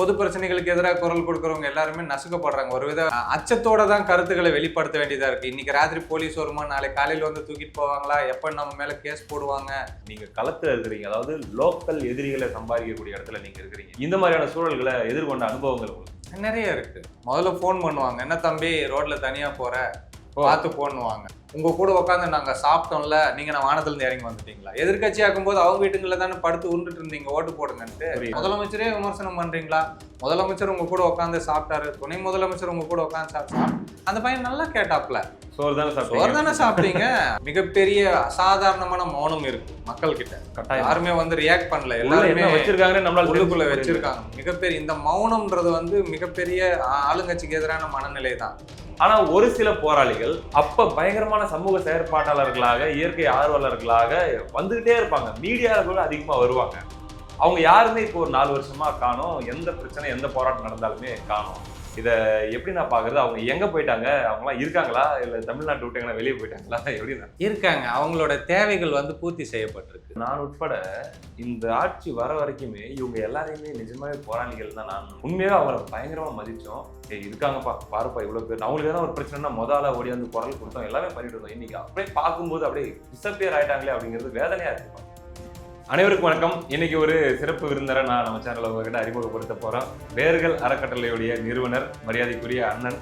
பொது பிரச்சனைகளுக்கு எதிராக குரல் கொடுக்கறவங்க எல்லாருமே நசுக்கப்படுறாங்க. ஒரு வித அச்சத்தோட தான் கருத்துக்களை வெளிப்படுத்த வேண்டியதா இருக்கு. இன்னைக்கு ராத்திரி போலீஸ் வருமா? நாளை காலையில வந்து தூக்கிட்டு போவாங்களா? எப்ப நம்ம மேல கேஸ் போடுவாங்க? நீங்க களத்துல இருக்கிறீங்க. அதாவது லோக்கல் எதிரிகளை சம்பாதிக்கக்கூடிய இடத்துல நீங்க இருக்கிறீங்க. இந்த மாதிரியான சூழல்களை எதிர்கொண்ட அனுபவங்கள் உங்களுக்கு? நிறைய இருக்கு. முதல்ல ஃபோன் பண்ணுவாங்க. என்ன தம்பி ரோட்ல தனியா போற? பார்த்து பண்ணுவாங்க உங்க கூட உட்காந்து நாங்க சாப்பிட்டோம்ல நீங்க நான் வானத்துல இருந்து இறங்கி வந்துட்டீங்களா? எதிர்கட்சி ஆக்கும்போது அவங்க வீட்டுங்கள தானே படுத்து உருண்டுட்டு இருந்தீங்க ஓட்டு போடுங்கன்ட்டு. முதலமைச்சரே விமர்சனம் பண்றீங்களா? முதலமைச்சர் உங்க கூட உட்காந்து சாப்பிட்டாரு துணை முதலமைச்சர் உங்க கூட உட்காந்து சாப்பிட்டா அந்த பையன் நல்லா கேட்டாப்ல. சோறு தானே சோறு சாப்பிட்டீங்க தானே சாப்பிட்டீங்க. மிகப்பெரிய அசாதாரணமான மௌனம் இருக்கு மக்கள் கிட்ட யாருமே வந்து ரியாக்ட் பண்ணல. எல்லாருமே என்ன வச்சிருக்காங்கன்னு நம்மளால உள்ளுக்குள்ள. வச்சிருக்காங்க. மிகப்பெரிய இந்த மௌனம்ன்றது வந்து மிகப்பெரிய ஆளுங்கட்சிக்கு எதிரான மனநிலை தான் ஆனா ஒரு சில போராளிகள் அப்ப பயங்கரமான சமூக செயற்பாட்டாளர்களாக இயற்கை ஆர்வலர்களாக வந்துகிட்டே இருப்பாங்க. மீடியால அதிகமாக அதிகமா வருவாங்க. அவங்க யாருமே இப்போ ஒரு நாலு வருஷமா காணும். எந்த பிரச்சனை எந்த போராட்டம் நடந்தாலுமே காணும். இதை எப்படி நான் பாக்குறது அவங்க எங்க போயிட்டாங்க? அவங்களாம் இருக்காங்களா? இல்ல தமிழ்நாட்டு விட்டு எங்கன்னா வெளியே போயிட்டாங்களா? எப்படி நான் இருக்காங்க. அவங்களோட தேவைகள் வந்து பூர்த்தி செய்யப்பட்டிருக்கு. நான் உட்பட இந்த ஆட்சி வர வரைக்குமே இவங்க எல்லாரையுமே நிஜமாவே போராளிகள் தான் நான் உண்மையாவே அவங்கள பயங்கரமா மதிச்சோம். ஏய் இருக்காங்கப்பா பாருப்பா இவ்வளவு பேர். அவங்களுக்கு எதனா ஒரு பிரச்சனைனா முதல்ல ஓடி வந்து குரல் கொடுத்தோம். எல்லாமே பண்ணிட்டு இருந்தோம். இன்னைக்கு அப்படியே பார்க்கும்போது அப்படியே டிசப்பியர் ஆயிட்டாங்களே அப்படிங்கிறது வேதனையா இருக்கு அனைவருக்கும் வணக்கம். இன்னைக்கு ஒரு சிறப்பு விருந்தரை நான் நம்ம சேனல்ல உங்ககிட்ட அறிமுகப்படுத்த போறோம் வேர்கள் அறக்கட்டளையுடைய நிறுவனர் மரியாதைக்குரிய அண்ணன்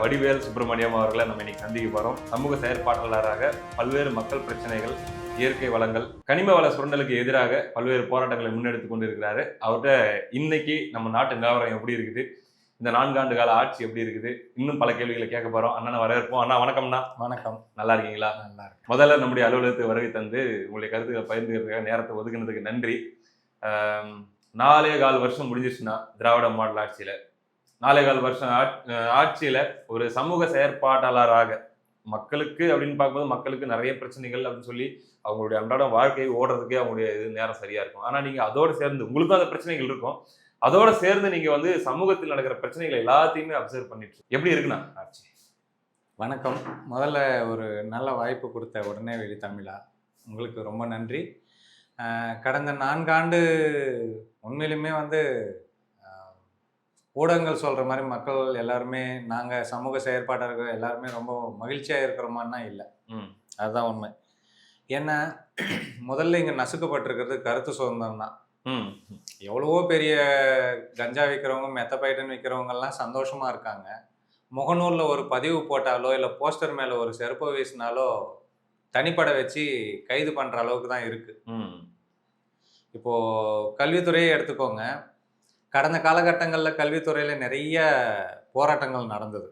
வடிவேல் சுப்பிரமணியம் அவர்களை நம்ம இன்னைக்கு சந்திக்க போறோம். சமூக செயற்பாட்டாளராக பல்வேறு மக்கள் பிரச்சனைகள் இயற்கை வளங்கள் கனிம வள சுரண்டலுக்கு எதிராக பல்வேறு போராட்டங்களை முன்னெடுத்து கொண்டு இருக்கிறாரு அவர்கிட்ட இன்னைக்கு நம்ம நாட்டு நிலவரம் எப்படி இருக்குது? இந்த நான்காண்டு கால ஆட்சி எப்படி இருக்குது? இன்னும் பல கேள்விகளை கேட்க போறோம். அண்ணனை வரவேற்போம். அண்ணா வணக்கம்ண்ணா. வணக்கம். நல்லா இருக்கீங்களா? நல்லா இருக்கு முதல்ல நம்முடைய அலுவலகத்துக்கு வருகை தந்து உங்களுடைய கருத்துக்களை பகிர்ந்துக்கிறதுக்காக நேரத்தை ஒதுக்குனதுக்கு நன்றி. நாலே கால் வருஷம் முடிஞ்சிருச்சுன்னா திராவிட மாடல் ஆட்சியில. நாலே கால் வருஷம் ஆட்சியில ஒரு சமூக செயற்பாட்டாளராக மக்களுக்கு அப்படின்னு பார்க்கும்போது மக்களுக்கு நிறைய பிரச்சனைகள் அப்படின்னு சொல்லி அவங்களுடைய அன்றாட வாழ்க்கை ஓடுறதுக்கே அவங்களுடைய இது நேரம் சரியா இருக்கும். ஆனா நீங்க அதோட சேர்ந்து உங்களுக்கும் அந்த பிரச்சனைகள் இருக்கும். அதோட சேர்ந்து நீங்க வந்து சமூகத்தில் நடக்கிற பிரச்சனைகள் எல்லாத்தையுமே அப்சர்வ் பண்ணிட்டு. எப்படி இருக்குண்ணா ஆட்சி வணக்கம். முதல்ல ஒரு நல்ல வாய்ப்பு கொடுத்த உடனே வெளி தமிழா. உங்களுக்கு ரொம்ப நன்றி. கடந்த நான்காண்டு உண்மையிலுமே வந்து ஊடகங்கள் சொல்கிற மாதிரி மக்கள் எல்லாருமே நாங்கள் சமூக செயற்பாட்டாளர்கள் எல்லாருமே ரொம்ப மகிழ்ச்சியாக இருக்கிறோமான்னா இல்லை. ம். அதுதான் உண்மை. ஏன்னா முதல்ல இங்கே நசுக்கப்பட்டிருக்கிறது கருத்து சுதந்திரம் தான் எவ்வளவோ பெரிய கஞ்சா விற்கிறவங்க மெத்தப்பைட்டன் விற்கிறவங்கெல்லாம் சந்தோஷமா இருக்காங்க. முகநூலில் ஒரு பதிவு போட்டாலோ இல்லை போஸ்டர் மேலே ஒரு செருப்பை வீசினாலோ தனிப்பட வச்சு கைது பண்ணுற அளவுக்கு தான் இருக்கு. ம். இப்போ கல்வித்துறையை எடுத்துக்கோங்க. கடந்த காலகட்டங்களில் கல்வித்துறையில் நிறைய போராட்டங்கள் நடந்தது.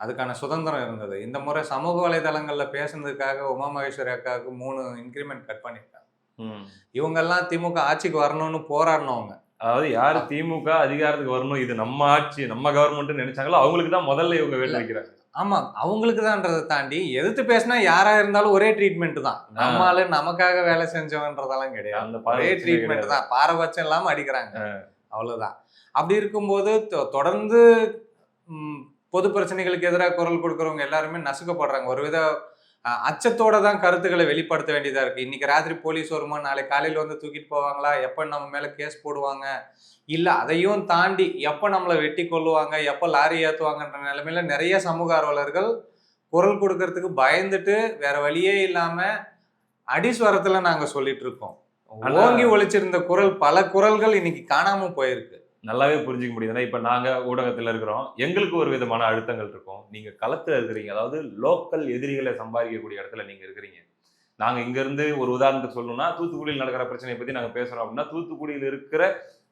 அதுக்கான சுதந்திரம் இருந்தது. இந்த முறை சமூக வலைதளங்களில் பேசுனதுக்காக உமா மகேஸ்வரி அக்காவுக்கு மூணு இன்க்ரிமெண்ட் கட் பண்ணியிருக்காங்க இவங்கெல்லாம் திமுக ஆட்சிக்கு வரணும்னு போராடினவங்க. அதாவது யாரு திமுக அதிகாரத்துக்கு வரணும்? இது நம்ம ஆட்சி நம்ம கவர்மெண்ட் நினைச்சாங்களோ அவங்களுக்கு தான் முதல்ல இவங்க வேலை வைக்கிறாங்க ஆமா அவங்களுக்கு தான்றதை தாண்டி எதிர்த்து பேசினா யாரா இருந்தாலும் ஒரே ட்ரீட்மெண்ட் தான். நம்மால நமக்காக வேலை செஞ்சவன்றதெல்லாம் கிடையாது. ஒரே ட்ரீட்மெண்ட். தான். பாரபட்சம் இல்லாம அடிக்கிறாங்க. அவ்வளவுதான். அப்படி இருக்கும்போது தொடர்ந்து பொது பிரச்சனைகளுக்கு எதிராக குரல் கொடுக்கறவங்க எல்லாருமே நசுக்கப்படுறாங்க. ஒரு வித அச்சத்தோட தான் கருத்துக்களை வெளிப்படுத்த வேண்டியதா இருக்கு. இன்னைக்கு ராத்திரி போலீஸ் வருமா? நாளை காலையில வந்து தூக்கிட்டு போவாங்களா? எப்ப நம்ம மேல கேஸ் போடுவாங்க? இல்ல அதையும் தாண்டி எப்ப நம்மளை வெட்டி கொல்லுவாங்க? எப்ப லாரி ஏத்துவாங்கன்ற நிலைமையில நிறைய சமூக ஆர்வலர்கள் குரல் கொடுக்கறதுக்கு பயந்துட்டு வேற வழியே இல்லாம அடிஸ்வரத்துல நாங்க சொல்லிட்டு இருக்கோம். ஓங்கி ஒழிச்சிருந்த குரல் பல குரல்கள் இன்னைக்கு காணாம போயிருக்கு. நல்லாவே புரிஞ்சிக்க முடியுது ஏன்னா நாங்கள் ஊடகத்தில் இருக்கிறோம். எங்களுக்கு ஒரு விதமான அழுத்தங்கள் இருக்கும். நீங்கள் களத்தில் இருக்கிறீங்க. அதாவது லோக்கல் எதிரிகளை சம்பாதிக்கக்கூடிய இடத்துல நீங்கள் இருக்கிறீங்க. நாங்கள் இங்கேருந்து ஒரு உதாரணத்துக்கு சொல்லணும்னா தூத்துக்குடியில் நடக்கிற பிரச்சனையை பற்றி நாங்கள் பேசுகிறோம் அப்படின்னா தூத்துக்குடியில் இருக்கிற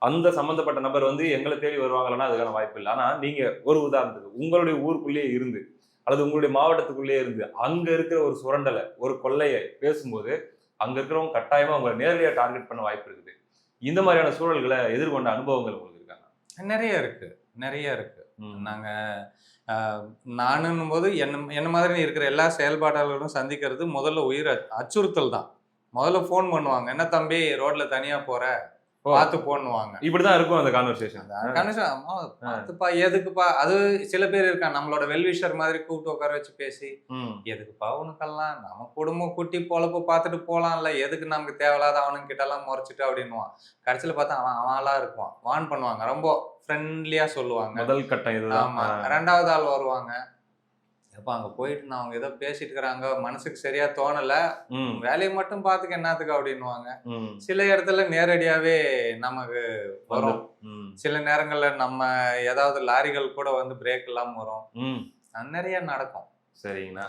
அந்த சம்மந்தப்பட்ட நபர் வந்து எங்களை தேடி வருவாங்களா அதுக்கான வாய்ப்பு இல்லை. ஆனால் நீங்கள் ஒரு உதாரணத்துக்கு உங்களுடைய ஊருக்குள்ளேயே இருந்து அல்லது உங்களுடைய மாவட்டத்துக்குள்ளேயே இருந்து அங்கே இருக்கிற ஒரு சுரண்டலை ஒரு கொள்ளையை பேசும்போது அங்கே இருக்கிறவங்க கட்டாயமாக உங்களை நேரடியாக டார்கெட் பண்ண வாய்ப்பு இருக்குது. இந்த மாதிரியான சூழல்களை எதிர்கொண்ட அனுபவங்கள் உங்களுக்கு நிறைய இருக்கு நிறைய இருக்கு. நாங்க ஆஹ், நானுன்னும் போது என்ன என்ன மாதிரி இருக்கிற எல்லா செயல்பாட்டாளர்களும் சந்திக்கிறது முதல்ல உயிர் அச்- அச்சுறுத்தல் தான். முதல்ல ஃபோன் பண்ணுவாங்க என்ன தம்பி ரோட்ல தனியா போற. பார்த்து போன்னுவாங்க. இப்படிதான் இருக்கும் அந்த கான்வர்சேஷன் அம்மா பார்த்துப்பா எதுக்குப்பா? அது சில பேர் இருக்காங்க நம்மளோட வெல்விஷர் மாதிரி கூப்பிட்டு உட்கார வச்சு பேசி எதுக்குப்பா உனக்கெல்லாம்? நம்ம குடும்பம் குட்டி பொழப்பு பார்த்துட்டு போலாம்ல எதுக்கு நமக்கு தேவையில்லாத அவனுங்க கிட்ட எல்லாம் முறைச்சிட்டு? அப்படின்னுவான். கடைசியில பார்த்தா அவன் அவன்லாம் இருப்பான் வான் பண்ணுவாங்க. ரொம்ப ஃப்ரெண்ட்லியா சொல்லுவாங்க. முதல் கட்டம் இதுதான். ஆமா. ரெண்டாவது ஆள் வருவாங்க. எப்ப அங்க போயிட்டு நான் அவங்க ஏதோ பேசிட்டு இருக்கிறாங்க மனசுக்கு சரியா தோணல. ம், வேலையை மட்டும் பாத்துக்க என்னத்துக்கு அப்படின்னுவாங்க. ம், சில இடத்துல நேரடியாவே நமக்கு வரும். சில நேரங்கள்ல நம்ம ஏதாவது லாரிகள் கூட வந்து பிரேக் இல்லாம வரும். நிறைய நடக்கும். சரிங்கண்ணா.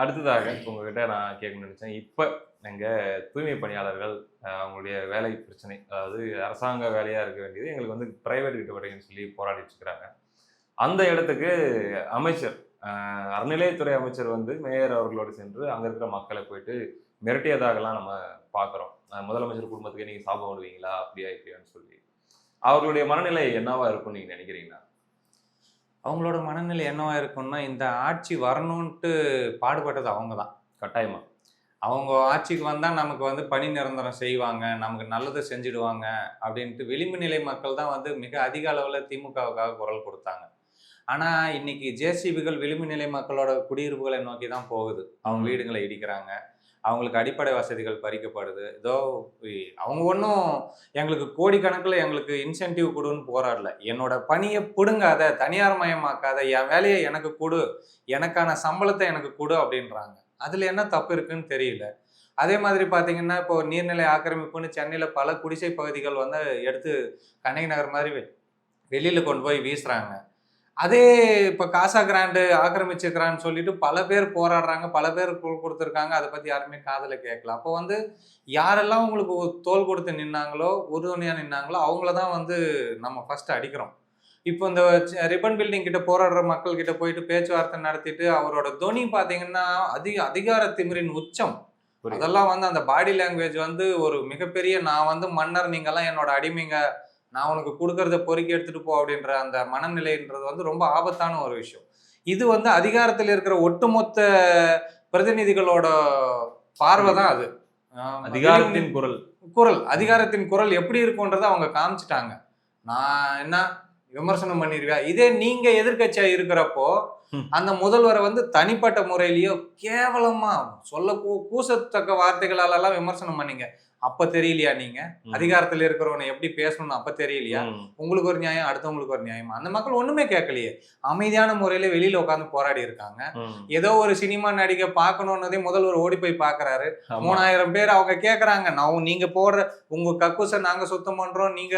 அடுத்ததாக உங்ககிட்ட நான் கேட்க நினைச்சேன். இப்ப எங்க தூய்மை பணியாளர்கள் அவங்களுடைய வேலை பிரச்சனை அதாவது அரசாங்க வேலையா இருக்க வேண்டியது எங்களுக்கு வந்து பிரைவேட் கிட்ட வரேன்னு சொல்லி போராடிட்டு இருக்கிறாங்க. அந்த இடத்துக்கு அமைச்சர் அறநிலையத்துறை அமைச்சர் வந்து மேயர் அவர்களோடு சென்று அங்க இருக்கிற மக்களை போயிட்டு மிரட்டியதாகலாம் நம்ம பார்க்குறோம் முதலமைச்சர் குடும்பத்துக்கு நீங்க சாபம் விடுவீங்களா? அப்படியா இப்படியான்னு சொல்லி. அவர்களுடைய மனநிலை என்னவா இருக்கும்னு நீங்க நினைக்கிறீங்கன்னா அவங்களோட மனநிலை என்னவா இருக்கும்னா இந்த ஆட்சி வரணும்ட்டு பாடுபட்டது அவங்க தான் கட்டாயமா? அவங்க ஆட்சிக்கு வந்தா நமக்கு வந்து பணி நிரந்தரம் செய்வாங்க நமக்கு நல்லதை செஞ்சிடுவாங்க அப்படின்ட்டு விளிம்பு நிலை மக்கள் தான் வந்து மிக அதிக அளவுல திமுகவுக்காக குரல் கொடுத்தாங்க. ஆனா இன்னைக்கு ஜேசிபிகள் விளிம்பு நிலை மக்களோட குடியிருப்புகளை நோக்கி தான் போகுது. அவங்க ம். வீடுகளை இடிக்கிறாங்க. அவங்களுக்கு அடிப்படை வசதிகள் பறிக்கப்படுது. ஏதோ அவங்க ஒன்றும் எங்களுக்கு கோடிக்கணக்கில் எங்களுக்கு இன்சென்டிவ் கொடுன்னு போராடல. என்னோட பணியை பிடுங்காத தனியார் மயமாக்காத என் வேலையை எனக்கு கொடு எனக்கான சம்பளத்தை எனக்கு கொடு அப்படின்றாங்க. அதில் என்ன தப்பு இருக்குன்னு தெரியல. அதே மாதிரி பார்த்தீங்கன்னா இப்போ நீர்நிலை ஆக்கிரமிப்புன்னு சென்னையில் பல குடிசை பகுதிகள் வந்து எடுத்து கண்ணகி நகர் மாதிரி வெ- வெளியில கொண்டு போய் வீசுறாங்க. அதே இப்போ காசா கிராண்டு ஆக்கிரமிச்சிருக்கிறான்னு சொல்லிட்டு பல பேர் போராடுறாங்க பல பேர் கொடுத்துருக்காங்க. அதை பற்றி யாருமே காதில் கேட்கல. அப்போ வந்து யாரெல்லாம் உங்களுக்கு தோல் கொடுத்து நின்னாங்களோ உறுதுணையாக நின்னாங்களோ அவங்கள தான் வந்து நம்ம ஃபர்ஸ்ட் அடிக்கிறோம். இப்போ இந்த ரிப்பன் பில்டிங் கிட்ட போராடுற மக்கள் கிட்ட போயிட்டு பேச்சுவார்த்தை நடத்திட்டு அவரோட தொனி பார்த்தீங்கன்னா அதிக அதிகார திமிரின் உச்சம். அதெல்லாம் வந்து அந்த பாடி லாங்குவேஜ் வந்து ஒரு மிகப்பெரிய நான் வந்து மன்னர் நீங்கெல்லாம் என்னோட அடிமைங்க நான் உனக்கு கொடுக்கறத பொறுக்கி எடுத்துட்டு போ அப்படின்ற அந்த மனநிலைன்றது வந்து ரொம்ப ஆபத்தான ஒரு விஷயம். இது வந்து அதிகாரத்தில் இருக்கிற ஒட்டுமொத்த பிரதிநிதிகளோட பார்வை தான் அது. அதிகாரத்தின் குரல். குரல். அதிகாரத்தின் குரல் எப்படி இருக்கும்ன்றதை அவங்க காமிச்சிட்டாங்க. நான் என்ன விமர்சனம் பண்ணிருவியா? இதே நீங்க எதிர்க்கட்சியா இருக்கிறப்போ. அந்த முதல்வரை வந்து தனிப்பட்ட முறையிலயோ கேவலமா சொல்ல கூசத்தக்க வார்த்தைகளால எல்லாம் விமர்சனம் பண்ணீங்க. அப்ப தெரியலையா நீங்க. அதிகாரத்துல இருக்கிறவனை எப்படி பேசணும்னு அப்ப தெரியலையா. உங்களுக்கு ஒரு நியாயம் அடுத்தவங்களுக்கு ஒரு நியாயம். அந்த மக்கள் ஒண்ணுமே கேட்கலையே. அமைதியான முறையில வெளியில உட்காந்து போராடி இருக்காங்க. ஏதோ ஒரு சினிமா நடிகை பார்க்கணுன்னதே முதல்வர் ஓடி போய் பாக்குறாரு. மூணாயிரம் பேர் அவங்க கேக்குறாங்க நான் நீங்க போடுற உங்க கக்கூசை நாங்க சுத்தம் பண்றோம். நீங்க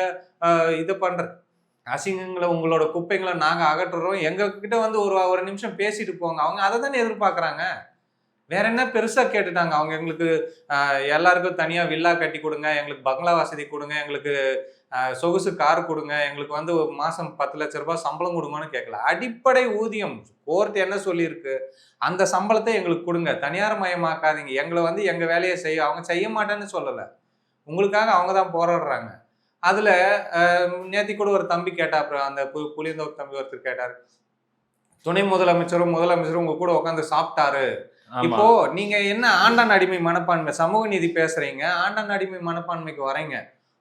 இது பண்ற அசிங்கங்களை உங்களோட குப்பைங்களை நாங்கள் அகற்றுறோம். எங்ககிட்ட வந்து ஒரு ஒரு நிமிஷம் பேசிட்டு போங்க. அவங்க அதை தானே எதிர்பார்க்குறாங்க? வேற என்ன பெருசா கேட்டுட்டாங்க? அவங்க எங்களுக்கு எல்லாருக்கும் தனியா வில்லா கட்டி கொடுங்க எங்களுக்கு பங்களா வசதி கொடுங்க எங்களுக்கு சொகுசு கார் கொடுங்க எங்களுக்கு வந்து மாதம் மாசம் பத்து லட்ச ரூபாய் சம்பளம் கொடுங்கன்னு கேட்கல. அடிப்படை ஊதியம். கோர்ட் என்ன சொல்லியிருக்கு? அந்த சம்பளத்தை எங்களுக்கு கொடுங்க. தனியார் மயமாக்காதீங்க. எங்களை வந்து எங்க வேலையை செய்ய அவங்க செய்ய மாட்டேன்னு சொல்லலை. உங்களுக்காக அவங்க தான் போராடுறாங்க. அதுல நேத்தி கூட ஒரு தம்பி கேட்டாப்புல அந்த புளியந்தோப்பு தம்பி ஒருத்தர் கேட்டார். துணை முதலமைச்சரும் முதலமைச்சரும் உங்க கூட உட்காந்து சாப்பிட்டாரு. இப்போ நீங்க என்ன ஆண்டான் அடிமை மனப்பான்மை சமூக நீதி பேசுறீங்க ஆண்டான் அடிமை மனப்பான்மைக்கு வரீங்க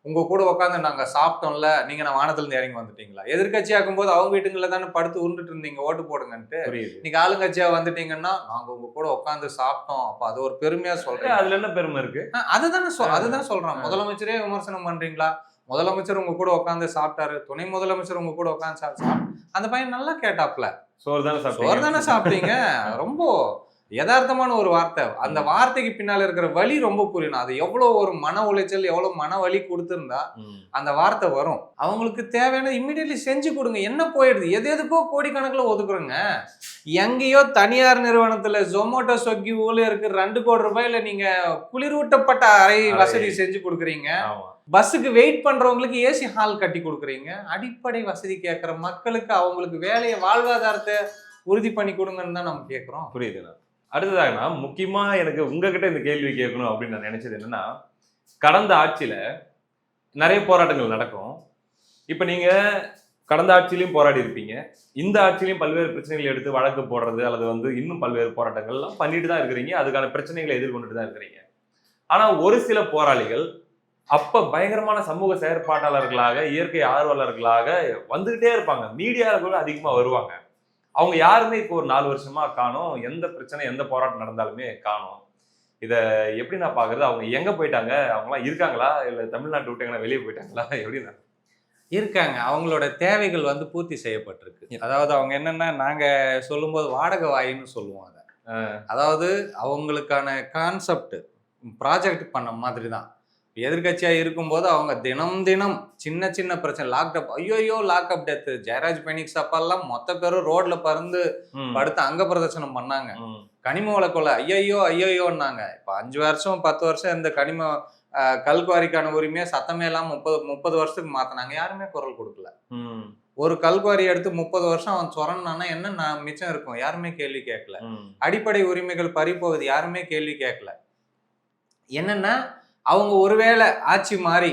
உங்க கூட உட்காந்து நாங்க சாப்பிட்டோம்ல நீங்க நான் வானத்துல இருந்து இறங்கி வந்துட்டீங்களா? எதிர்கட்சி ஆக்கும்போது அவங்க வீட்டுங்கள தானே படுத்து உருண்டுட்டு இருந்தீங்க ஓட்டு போடுங்கன்ட்டு. இன்னைக்கு ஆளுங்கட்சியா வந்துட்டீங்கன்னா நாங்க உங்க கூட உட்காந்து சாப்பிட்டோம். அப்ப அது ஒரு பெருமையா சொல்றேன் அதுல என்ன பெருமை இருக்கு? அதுதானே அதுதான் சொல்றான். முதலமைச்சரே விமர்சனம் பண்றீங்களா? முதலமைச்சர் உங்க கூட உட்காந்து சாப்பிட்டாரு. துணை முதலமைச்சர் உங்க கூட உட்காந்து சாப்பிட்டு அந்த பையன் நல்லா கேட்டாப்ல. சோறு தானே சோறு சாப்பிட்டீங்க தானே சாப்பிட்டீங்க. ரொம்ப யதார்த்தமான ஒரு வார்த்தை. அந்த வார்த்தைக்கு பின்னால இருக்கிற வலி ரொம்ப புரியணும். அது எவ்வளவு ஒரு மன உளைச்சல் எவ்வளவு மன வலி கொடுத்திருந்தா. அந்த வார்த்தை வரும். அவங்களுக்கு தேவையான இம்மிடியட்லி செஞ்சு கொடுங்க. என்ன போயிடுது? எது எதுக்கோ கோடிக்கணக்கில் ஒதுக்குறோங்க. எங்கேயோ தனியார் நிறுவனத்துல ஜொமேட்டோ ஸ்விக்கி ஊழியருக்கு ரெண்டு கோடி ரூபாயில நீங்க குளிரூட்டப்பட்ட அறை. வசதி செஞ்சு கொடுக்குறீங்க. பஸ்ஸுக்கு வெயிட் பண்றவங்களுக்கு ஏசி ஹால் கட்டி கொடுக்குறீங்க. அடிப்படை வசதி கேட்குற மக்களுக்கு அவங்களுக்கு வேலையை வாழ்வாதாரத்தை உறுதி பண்ணி கொடுங்கன்னு தான் நம்ம கேட்குறோம் புரியுதுண்ணா அடுத்ததாகண்ணா முக்கியமா எனக்கு உங்ககிட்ட இந்த கேள்வி கேட்கணும் அப்படின்னு நான் நினைச்சது என்னன்னா கடந்த ஆட்சியில நிறைய போராட்டங்கள் நடக்கும். இப்ப நீங்க கடந்த ஆட்சியிலையும் போராடி இருப்பீங்க. இந்த ஆட்சியிலையும் பல்வேறு பிரச்சனைகளை எடுத்து வழக்கு போடுறது அல்லது வந்து இன்னும் பல்வேறு போராட்டங்கள்லாம் பண்ணிட்டு தான் இருக்கிறீங்க. அதுக்கான பிரச்சனைகளை எதிர்கொண்டுட்டு தான் இருக்கிறீங்க. ஆனால் ஒரு சில போராளிகள் அப்போ பயங்கரமான சமூக செயற்பாட்டாளர்களாக இயற்கை ஆர்வலர்களாக வந்துகிட்டே இருப்பாங்க. மீடியாவில் கூட அதிகமாக வருவாங்க. அவங்க யாருமே இப்போ ஒரு நாலு வருஷமா காணும். எந்த பிரச்சனை எந்த போராட்டம் நடந்தாலுமே காணும். இதை எப்படி நான் பார்க்குறது அவங்க எங்கே போயிட்டாங்க? அவங்களாம் இருக்காங்களா? இல்லை தமிழ்நாட்டு விட்டு எங்கன்னா வெளியே போயிட்டாங்களா? எப்படி நான் இருக்காங்க. அவங்களோட தேவைகள் வந்து பூர்த்தி செய்யப்பட்டிருக்கு. அதாவது அவங்க என்னன்னா நாங்க சொல்லும்போது வாடகை வாயின்னு சொல்லுவோம் அதை. அதாவது அவங்களுக்கான கான்செப்ட் ப்ராஜெக்ட் பண்ண மாதிரி தான். எதிர்கட்சியா இருக்கும்போது அவங்க தினம் தினம் சின்ன சின்ன பிரச்சனை லாக்டப் ஐயோயோ லாக்அப் டெத்து ஜெயராஜ் பெனிக்ஸ் அப்பெல்லாம் மொத்த பேரும் ரோட்ல பறந்து படுத்து அங்க பிரதர்சனம் பண்ணாங்க. கனிம வள கொலை ஐயையோ ஐயோயோன்னாங்க. இப்போ அஞ்சு வருஷம் பத்து வருஷம் இந்த கனிம கல்குவாரிக்கான உரிமையை சத்தமே இல்லாம முப்பது முப்பது வருஷத்துக்கு மாத்தினாங்க. யாருமே குரல் கொடுக்கல. ஒரு கல்குவாரி எடுத்து முப்பது வருஷம் அவன் சொரன்னானா என்ன நான் மிச்சம் இருக்கும்? யாருமே கேள்வி கேட்கல. அடிப்படை உரிமைகள் பறிப்போகுது யாருமே கேள்வி கேட்கல. என்னன்னா அவங்க ஒருவேளை ஆட்சி மாறி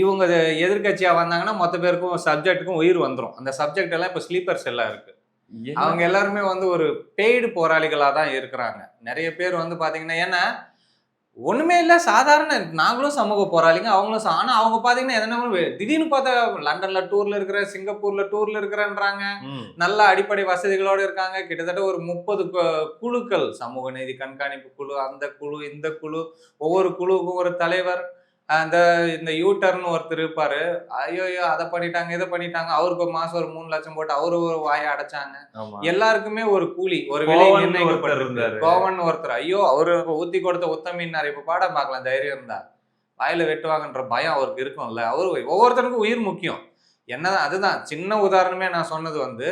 இவங்க எதிர்கட்சியா வந்தாங்கன்னா மொத்த பேருக்கும் சப்ஜெக்ட்டுக்கும் உயிர் வந்துரும். அந்த சப்ஜெக்ட் எல்லாம் இப்போ ஸ்லீப்பர் செல்லா இருக்கு. அவங்க எல்லாருமே வந்து ஒரு பெய்டு போராளிகளா தான் இருக்கிறாங்க. நிறைய பேர் வந்து பாத்தீங்கன்னா ஏன்னா ஒண்ணுமே இல்ல சாதாரண நாங்களும் சமூக போராளிங்க அவங்களும் ச- ஆனா அவங்க பாத்தீங்கன்னா எதனா திடீர்னு பார்த்தா லண்டன்ல டூர்ல இருக்கிற சிங்கப்பூர்ல டூர்ல இருக்கிறன்றாங்க. நல்ல அடிப்படை வசதிகளோட இருக்காங்க. கிட்டத்தட்ட ஒரு முப்பது குழுக்கள் சமூக நீதி கண்காணிப்பு குழு அந்த குழு இந்த குழு ஒவ்வொரு குழுவுக்கும் ஒரு தலைவர் அந்த இந்த யூட்டர்னு ஒருத்தர் இருப்பாரு. ஐயோ அதை பண்ணிட்டாங்க இதை பண்ணிட்டாங்க. அவருக்கு ஒரு மாசம் ஒரு மூணு லட்சம் போட்டு அவரு ஒரு வாயை அடைச்சாங்க. எல்லாருக்குமே ஒரு கூலி ஒரு விலை கோவன் ஒருத்தர் ஐயோ அவரு ஊத்தி கொடுத்த உத்தமின்னாரு இப்ப பாடம் பார்க்கலாம் தைரியம் இருந்தா? வாயில வெட்டுவாங்கன்ற பயம் அவருக்கு இருக்கும்ல. அவரு ஒவ்வொருத்தருக்கும் உயிர் முக்கியம். என்னதான் அதுதான். சின்ன உதாரணமே நான் சொன்னது வந்து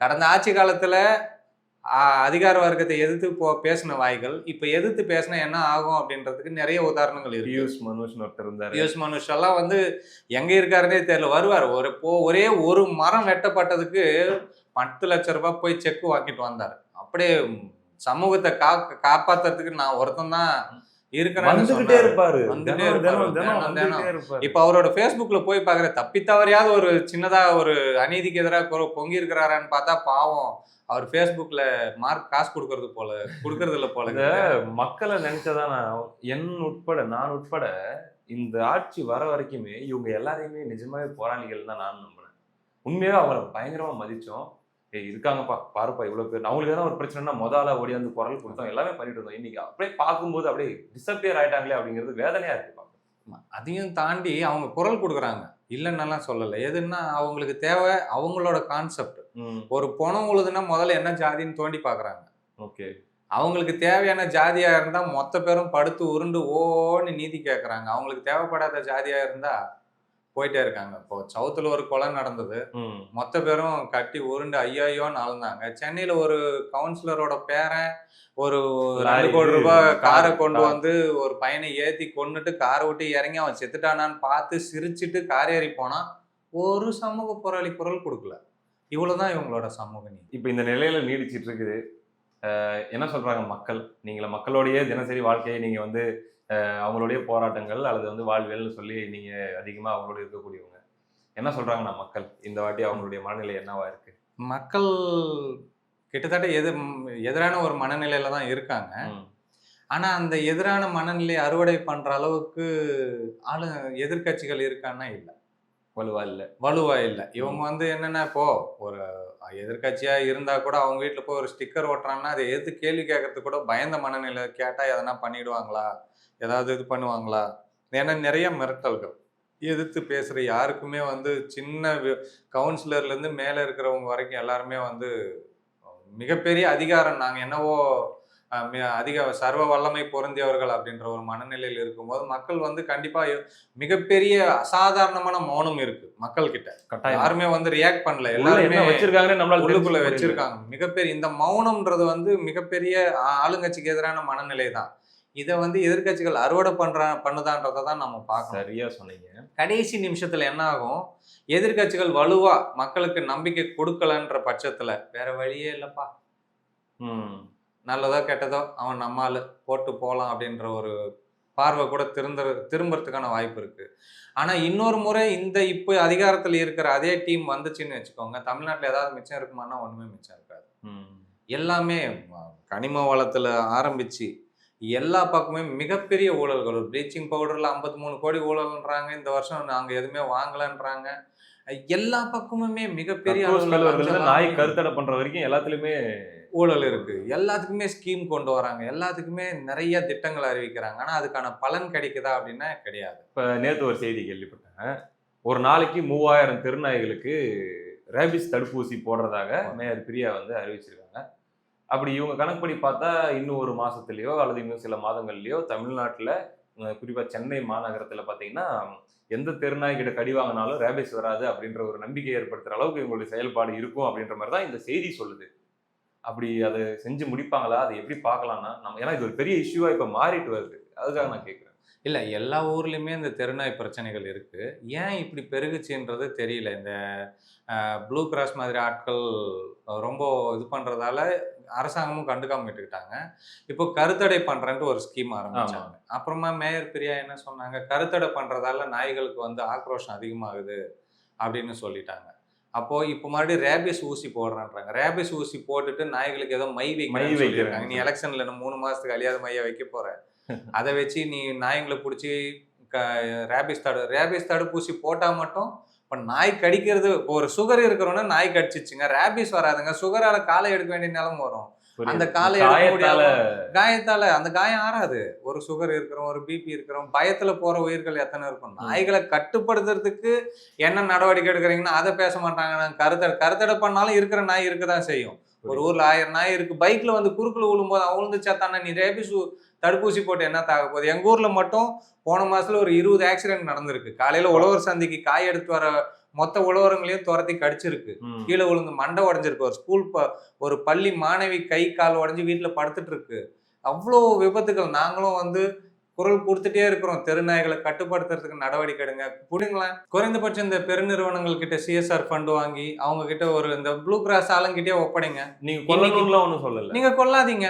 கடந்த ஆட்சி காலத்துல அதிகார வர்க்கத்தை எதிர்த்து போ பேசின வாய்கள் இப்ப எதிர்த்து பேசினா என்ன ஆகும் அப்படின்றதுக்கு நிறைய உதாரணங்கள் இருக்கு. பியூஷ் மனுஷ்னு ஒருத்தர் இருந்தாரு. பியூஷ் மனுஷ் எல்லாம் வந்து எங்க இருக்காருன்னே தெரியல வருவார். ஒரு போ ஒரே ஒரு மரம் வெட்டப்பட்டதுக்கு பத்து லட்ச ரூபாய் போய் செக் வாங்கிட்டு வந்தார். அப்படியே சமூகத்தை கா காப்பாத்துறதுக்கு நான் ஒருத்தன் தான். இப்ப அவரோட Facebookல போய் பாக்குற தப்பி தவறியாவது ஒரு சின்னதா ஒரு அநீதிக்கு எதிராக பொங்கி இருக்கிறாரான்னு பார்த்தா பாவம். அவர் Facebookல மார்க் காசு கொடுக்கறது போல கொடுக்கறது இல்ல போல இந்த மக்களை நினைச்சதான் நான் என் உட்பட நான் உட்பட இந்த ஆட்சி வர வரைக்குமே இவங்க எல்லாரையுமே நிஜமாவே போராளிகள் தான் நான் நம்பினேன் உண்மையாவே அவங்களை பயங்கரமா மதிச்சோம். ஏய் இருக்காங்கப்பா பாருப்பா இவ்வளவு பேர். அவங்களுக்கு எதனா ஒரு பிரச்சனைனா முதல்ல ஓடி வந்து குரல் கொடுத்தோம். எல்லாமே பண்ணிட்டு இருந்தோம். இன்னைக்கு அப்படியே பார்க்கும்போது அப்படியே டிசப்பியர் ஆயிட்டாங்களே அப்படிங்கிறது வேதனையா இருக்கு பாக்க. ஆமா. அதையும் தாண்டி அவங்க குரல் கொடுக்குறாங்க. இல்லைன்னெல்லாம் சொல்லலை. எதுன்னா அவங்களுக்கு தேவை அவங்களோட கான்செப்ட் ஒரு பணம் உழுதுன்னா முதல்ல என்ன ஜாதின்னு தோண்டி பார்க்கறாங்க ஓகே. அவங்களுக்கு தேவையான ஜாதியா இருந்தா மொத்த பேரும் படுத்து உருண்டு ஓன்னு நீதி கேட்கறாங்க அவங்களுக்கு தேவைப்படாத ஜாதியா இருந்தா போயிட்டே இருக்காங்க. இப்போ சவுத்துல ஒரு கொலை நடந்தது. மொத்த பேரும் கட்டி உருண்டு ஐயோயோன்னு அழுந்தாங்க சென்னையில ஒரு கவுன்சிலரோட பேரன் ஒரு ரெண்டு கோடி ரூபாய் கார், கொண்டு. வந்து ஒரு பையனை ஏத்தி கொன்னுட்டு காரை விட்டு இறங்கி அவன் செத்துட்டானான்னு பார்த்து சிரிச்சிட்டு கார் ஏறி போனா ஒரு சமூக போராளி குரல் கொடுக்கல. இவ்வளவுதான் இவங்களோட சமூக நீதி. இப்போ இந்த நிலையில நீடிச்சிட்டு இருக்குது என்ன சொல்றாங்க மக்கள்? நீங்கள மக்களோடயே தினசரி வாழ்க்கையை நீங்க வந்து அவங்களுடைய போராட்டங்கள் அல்லது வந்து வாழ்வியல்னு சொல்லி நீங்க அதிகமா அவங்களோட இருக்கக்கூடியவங்க. என்ன சொல்றாங்கன்னா மக்கள்? இந்த வாட்டி அவங்களுடைய மனநிலை என்னவா இருக்கு? மக்கள் கிட்டத்தட்ட எது எதிரான ஒரு மனநிலையில தான் இருக்காங்க. ம், ஆனா அந்த எதிரான மனநிலையை அறுவடை பண்ற அளவுக்கு ஆளு எதிர்க்கட்சிகள் இருக்கான்னா இல்ல. வலுவா இல்ல. வலுவா இல்லை. இவங்க வந்து என்னன்னா இப்போ ஒரு எதிர்க்கட்சியா இருந்தா கூட அவங்க வீட்டுல போய் ஒரு ஸ்டிக்கர் ஓட்டுறாங்கன்னா அதை எதிர்த்து கேள்வி கேட்கறதுக்கு கூட பயந்த மனநிலை கேட்டா எதனா பண்ணிடுவாங்களா? ஏதாவது இது பண்ணுவாங்களா? ஏன்னா நிறைய மிரட்டல்கள். எதிர்த்து பேசுற யாருக்குமே வந்து சின்ன வி- கவுன்சிலர்ல இருந்து மேல இருக்கிறவங்க வரைக்கும் எல்லாருமே வந்து மிகப்பெரிய அதிகாரம். நாங்க என்னவோ அதிக சர்வ வல்லமை பொருந்தியவர்கள் அப்படின்ற ஒரு மனநிலையில் இருக்கும்போது மக்கள் வந்து கண்டிப்பா மிகப்பெரிய அசாதாரணமான மௌனம் இருக்கு மக்கள் கிட்ட யாருமே வந்து ரியாக்ட் பண்ணல. எல்லாருமே என்ன வச்சிருக்காங்கன்னு நம்மளால உள்ளுக்குள்ள. வச்சிருக்காங்க. மிகப்பெரிய இந்த மௌனம்ன்றது வந்து மிகப்பெரிய ஆளுங்கட்சிக்கு எதிரான மனநிலை தான். இதை வந்து எதிர்க்கட்சிகள் அறுவடை பண்ற பண்ணுதான்றதை தான் நம்ம பார்க்கணும். சரியா சொன்னீங்க. கடைசி நிமிஷத்துல என்ன ஆகும்? எதிர்க்கட்சிகள் வலுவா மக்களுக்கு நம்பிக்கை கொடுக்கலன்ற பட்சத்துல வேற வழியே இல்லப்பா. ம். நல்லதோ கெட்டதோ அவன் நம்மால் போட்டு போகலாம் அப்படின்ற ஒரு பார்வை கூட திருந்த திரும்புறதுக்கான வாய்ப்பு இருக்கு. ஆனா இன்னொரு முறை இந்த இப்போ அதிகாரத்துல இருக்கிற அதே டீம் வந்துச்சுன்னு வச்சுக்கோங்க. தமிழ்நாட்டுல ஏதாவது மிச்சம் இருக்குமானா ஒண்ணுமே மிச்சம் இருக்காது. எல்லாமே கனிம வளத்துல ஆரம்பிச்சு எல்லா பக்கமே மிகப்பெரிய ஊழல்கள். ப்ளீச்சிங் பவுடர்ல 53 கோடி ஊழல்ன்றாங்க. இந்த வருஷம் நாங்க எதுவுமே வாங்கலன்றாங்க. எல்லா பக்கமுமே மிகப்பெரிய நாய் கருத்தடை பண்ற வரைக்கும் எல்லாத்துலயுமே ஊழல் இருக்கு. எல்லாத்துக்குமே ஸ்கீம் கொண்டு வராங்க. எல்லாத்துக்குமே நிறைய திட்டங்கள் அறிவிக்கிறாங்க. ஆனா அதுக்கான பலன் கிடைக்குதா அப்படின்னா கிடையாது. இப்ப நேத்து ஒரு செய்தி கேள்விப்பட்டேன். ஒரு நாளைக்கு மூவாயிரம் தெருநாய்களுக்கு ரேபிஸ் தடுப்பூசி போடுறதாக மேயர் பிரியா வந்து அறிவிச்சிருக்காங்க. அப்படி இவங்க கணக்குப்படி பார்த்தா இன்னும் ஒரு மாசத்துலயோ அல்லது இன்னும் சில மாதங்கள்லயோ தமிழ்நாட்டுல குறிப்பாக சென்னை மாநகரத்தில் பார்த்தீங்கன்னா எந்த தெருநாய்கிட்ட கடி வாங்கினாலும் ரேபிஸ் வராது அப்படின்ற ஒரு நம்பிக்கை ஏற்படுத்துகிற அளவுக்கு இவங்களுடைய செயல்பாடு இருக்கும் அப்படின்ற மாதிரி தான் இந்த செய்தி சொல்லுது. அப்படி அதை செஞ்சு முடிப்பாங்களா? அதை எப்படி பார்க்கலாம்னா நம்ம ஏன்னா இது ஒரு பெரிய இஷ்யூவாக இப்போ மாறிட்டு வருது. அதுக்காக நான் கேட்குறேன் இல்லை எல்லா ஊர்லேயுமே இந்த தெருநாய் பிரச்சனைகள் இருக்குது ஏன் இப்படி பெருகுச்சுன்றது தெரியல. இந்த ப்ளூ கிராஸ் மாதிரி ஆட்கள் ரொம்ப இது பண்ணுறதால அரசாங்கமும் கண்டுக்காம விட்டுக்கிட்டாங்க. இப்போ கருத்தடை பண்றேன்ட்டு ஒரு ஸ்கீம் ஆரம்பிச்சாங்க. அப்புறமா மேயர் பிரியா என்ன சொன்னாங்க? கருத்தடை பண்றதால நாய்களுக்கு வந்து ஆக்ரோஷம் அதிகமாகுது அப்படின்னு சொல்லிட்டாங்க. அப்போ இப்போ மறுபடியும் ரேபிஸ் ஊசி போடுறேன்றாங்க. ரேபிஸ் ஊசி போட்டுட்டு நாய்களுக்கு ஏதோ மை மை. சொல்லியிருக்காங்க. நீ எலெக்ஷன்ல மூணு மாசத்துக்கு அழியாத மைய வைக்க போற. அதை வச்சு நீ நாய்ங்களை பிடிச்சி ரேபிஸ் தடு ரேபிஸ் தடுப்பூசி போட்டால் மட்டும் இப்போ நாய் கடிக்கிறது இப்போ ஒரு சுகர் இருக்கிறவன நாய் கடிச்சிச்சுங்க. ரேபிஸ் வராதுங்க. சுகரால காலை எடுக்க வேண்டிய நிலம் வரும். அந்த காலை காயத்தால அந்த காயம் ஆறாது. ஒரு சுகர் இருக்கிறோம் ஒரு பிபி இருக்கிறோம் பயத்துல போற உயிர்கள் எத்தனை இருக்கும்? நாய்களை கட்டுப்படுத்துறதுக்கு என்ன நடவடிக்கை எடுக்கிறீங்கன்னா அதை பேச மாட்டாங்க. நாங்க கருத்தடை கருத்தடை பண்ணாலும் இருக்கிற நாய் இருக்கதான் செய்யும். ஒரு ஊர்ல ஆயிரம் நாய் இருக்கு. பைக்ல வந்து குறுக்குல விழும்போது அவளுந்து சேர்த்தானே நீ ரேபிஸ் தடுப்பூசி போட்டு என்ன தாக போகுது? எங்க ஊர்ல மட்டும் போன மாசத்துல ஒரு இருபது ஆக்சிடென்ட் நடந்திருக்கு. காலையில உழவர் சந்தைக்கு காய் எடுத்து வர மொத்த உழவர்களையும் துரத்தி கடிச்சிருக்கு. கீழே விழுந்து மண்டை உடஞ்சிருக்கு. ஒரு ஸ்கூல் ப ஒரு பள்ளி மாணவி கை கால் உடஞ்சி வீட்டில் படுத்துட்டு இருக்கு அவ்வளோ விபத்துகள். நாங்களும் வந்து குரல் கொடுத்துட்டே இருக்கிறோம். தெருநாய்களை கட்டுப்படுத்துறதுக்கு நடவடிக்கை எடுங்க. புடிங்களேன் குறைந்தபட்சம் இந்த பெருநிறுவனங்கள் கிட்ட சிஎஸ்ஆர் ஃபண்ட் வாங்கி அவங்க கிட்ட ஒரு இந்த ப்ளூ கிராஸ் ஆளுங்கிட்டே ஒப்படைங்க. நீங்க கொல்லணும்லாம் ஒண்ணும் சொல்லல. நீங்க கொல்லாதீங்க.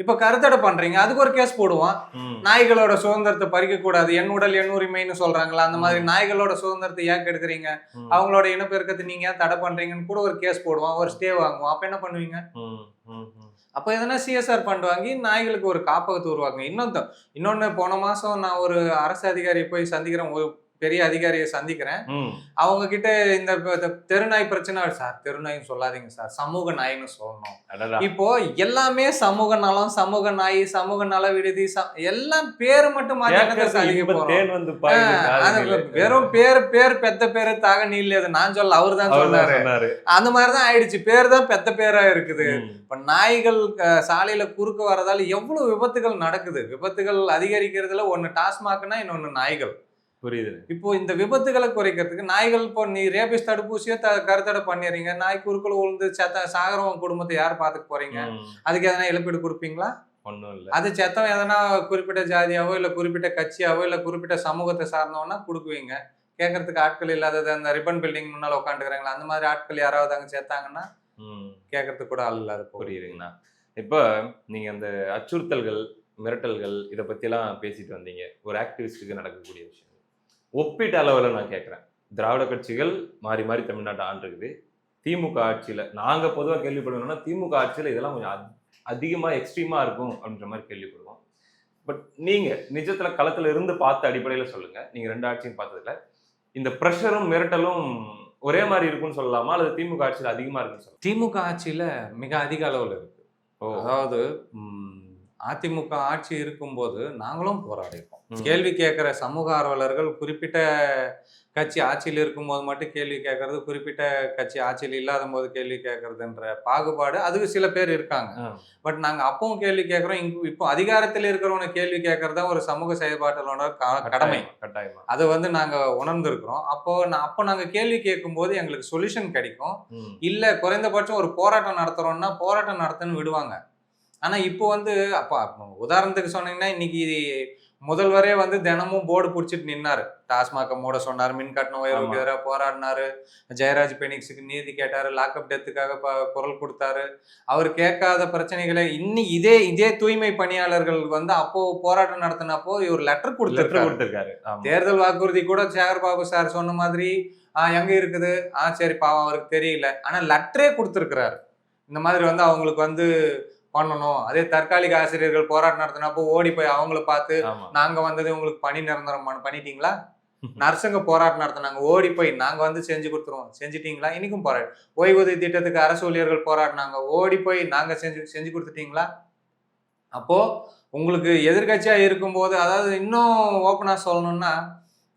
இப்ப கருத்தடை பண்றீங்க. அதுக்கு ஒரு கேஸ் போடுவான் ம். நாய்களோட சுதந்திரத்தை பறிக்க கூடாது என் உடல் என் உரிமைன்னு சொல்றாங்களா? அந்த மாதிரி நாய்களோட சுதந்திரத்தை ஏன் கெடுக்குறீங்க. அவங்களோட இனப்பெருக்கத்தை நீங்க ஏன் தடை பண்றீங்கன்னு கூட ஒரு கேஸ் போடுவான் ஒரு ஸ்டே வாங்குவான் அப்ப என்ன பண்ணுவீங்க. அப்போ எதனா சிஎஸ்ஆர் ஃபண்ட் வாங்கி நாய்களுக்கு ஒரு காப்பகத்தை உருவாக்குங்க. இன்னொன்று இன்னொன்று போன மாதம் நான் ஒரு அரசு அதிகாரியை போய் சந்திக்கிறேன். பெரிய அதிகாரியை சந்திக்கிறேன். அவங்க கிட்ட இந்த தெருநாய் பிரச்சனை சார் தெருநாய்னு சொல்லாதீங்க சார் சமூக நாய்னு சொல்லணும். இப்போ எல்லாமே சமூக நலம் சமூக நாய் சமூக நல விடுதி எல்லாம் பேரு மட்டும். வெறும் பேர் பேர் பெத்த பேரு தாக நீ இல்லையாது நான் சொல்ல அவர் தான் அவர்தான் சொன்னாரு. அந்த மாதிரிதான் ஆயிடுச்சு பேர் தான் பெத்த பேரா இருக்குது. இப்ப நாய்கள் சாலையில குறுக்க வரதால எவ்வளவு விபத்துகள் நடக்குது விபத்துகள் அதிகரிக்கிறதுல ஒண்ணு டாஸ்மாக்னா இன்னொன்னு நாய்கள் புரியுது இப்போ இந்த விபத்துகளை குறைக்கிறதுக்கு நாய்கள் இப்போ நீ ரேபிஸ் தடுப்பூசியோ த கருத்தடை பண்ணிடுறீங்க நாய் குறுக்கள் விழுந்து செத்த சாகரவன் குடும்பத்தை யார் பார்த்துக்க போறீங்க. அதுக்கு எதனா இழப்பீடு கொடுப்பீங்களா? ஒண்ணும் இல்ல. அது செத்தம் எதனா குறிப்பிட்ட ஜாதியாவோ இல்ல குறிப்பிட்ட கட்சியாவோ இல்ல குறிப்பிட்ட சமூகத்தை சார்ந்தவனா கொடுக்குவீங்க. கேட்கறதுக்கு ஆட்கள் இல்லாதது அந்த ரிப்பன் பில்டிங் முன்னால உட்காந்துக்கிறாங்களா அந்த மாதிரி ஆட்கள் யாராவது அங்க சேர்த்தாங்கன்னா. கேட்கறதுக்கு கூட ஆள் இல்லாத புரியுதுங்கண்ணா. இப்போ நீங்க அந்த அச்சுறுத்தல்கள் மிரட்டல்கள் இதை பத்தியெல்லாம் பேசிட்டு வந்தீங்க. ஒரு ஆக்டிவிஸ்டுக்கு நடக்கக்கூடிய விஷயம். ஒப்பீட்டு அளவில் நான் கேட்குறேன் திராவிட கட்சிகள் மாறி மாறி தமிழ்நாட்டை ஆண்டிருக்குது. திமுக ஆட்சியில நாங்க பொதுவாக கேள்விப்படுவோம்னா திமுக ஆட்சியில இதெல்லாம் கொஞ்சம் அத்- அதிகமா எக்ஸ்ட்ரீமா இருக்கும் அப்படின்ற மாதிரி கேள்விப்படுவோம். பட் நீங்க நிஜத்துல களத்துல இருந்து பார்த்த அடிப்படையில சொல்லுங்க. நீங்க ரெண்டு ஆட்சியும் பார்த்ததுல. இந்த ப்ரெஷரும் மிரட்டலும் ஒரே மாதிரி இருக்கும்னு சொல்லலாமா? அல்லது திமுக ஆட்சியில் அதிகமா இருக்குன்னு சொல்லலாம்? திமுக ஆட்சியில மிக அதிக அளவுல இருக்கு. ஓ. அதாவது அதிமுக ஆட்சி இருக்கும்போது நாங்களும் போராடிருக்கோம். கேள்வி கேட்கிற சமூக ஆர்வலர்கள் குறிப்பிட்ட கட்சி ஆட்சியில் இருக்கும்போது மட்டும் கேள்வி கேட்கறது குறிப்பிட்ட கட்சி ஆட்சியில் இல்லாத போது கேள்வி கேட்கறதுன்ற பாகுபாடு அதுக்கு சில பேர் இருக்காங்க. பட் நாங்க அப்பவும் கேள்வி கேட்கறோம். இங்க இப்போ அதிகாரத்தில் இருக்கிறவன கேள்வி கேட்கறது தான் ஒரு சமூக செயல்பாட்டிலோட கடமை. கட்டாயமா, அதை வந்து நாங்க உணர்ந்திருக்கிறோம். அப்போ நான் அப்போ நாங்க கேள்வி கேட்கும்போது எங்களுக்கு சொல்யூஷன் கிடைக்கும். இல்ல குறைந்தபட்சம் ஒரு போராட்டம் நடத்துறோம்னா போராட்டம் நடத்துன்னு விடுவாங்க. ஆனா இப்போ வந்து அப்ப உதாரணத்துக்கு சொன்னீங்கன்னா இன்னைக்கு முதல்வரே வந்து தினமும் போர்டு பிடிச்சிட்டு நின்னாரு. டாஸ்மாக மூட சொன்னார் மின் கட்டண உயர்வுக்கு. எதிராக போராடினாரு. ஜெயராஜ் பெனிக்ஸுக்கு நீதி கேட்டாரு லாக்அப் டெத்துக்காக குரல் கொடுத்தாரு. அவர் கேட்காத பிரச்சனைகளை இன்னி இதே இதே தூய்மை பணியாளர்கள் வந்து அப்போ போராட்டம் நடத்தினப்போ இவர் லெட்டர் லெட்டர் கொடுத்துருக்காரு. தேர்தல் வாக்குறுதி கூட சேகர் பாபு சார் சொன்ன மாதிரி ஆ எங்க இருக்குது? ஆ சரி பாவம் அவருக்கு தெரியல. ஆனா லெட்டரே கொடுத்துருக்கிறாரு. இந்த மாதிரி வந்து அவங்களுக்கு வந்து பண்ணணும். அதே தற்காலிக ஆசிரியர்கள் போராட்டம் நடத்தினப்போ ஓடி போய் அவங்கள பார்த்து நாங்க வந்தது உங்களுக்கு பணி நிரந்தரம் பண்ண- பண்ணிட்டீங்களா? நர்ஸுங்க போராட்டம் நடத்தினாங்க. ஓடி போய் நாங்க வந்து செஞ்சு கொடுத்துருவோம். செஞ்சிட்டீங்களா? இன்னைக்கும் போராடு ஓய்வூதிய திட்டத்துக்கு அரசு ஊழியர்கள் போராடினாங்க. ஓடி போய் நாங்க செஞ்சு செஞ்சு கொடுத்துட்டீங்களா? அப்போ உங்களுக்கு எதிர்க்கட்சியா இருக்கும்போது அதாவது இன்னும் ஓப்பனா சொல்லணும்னா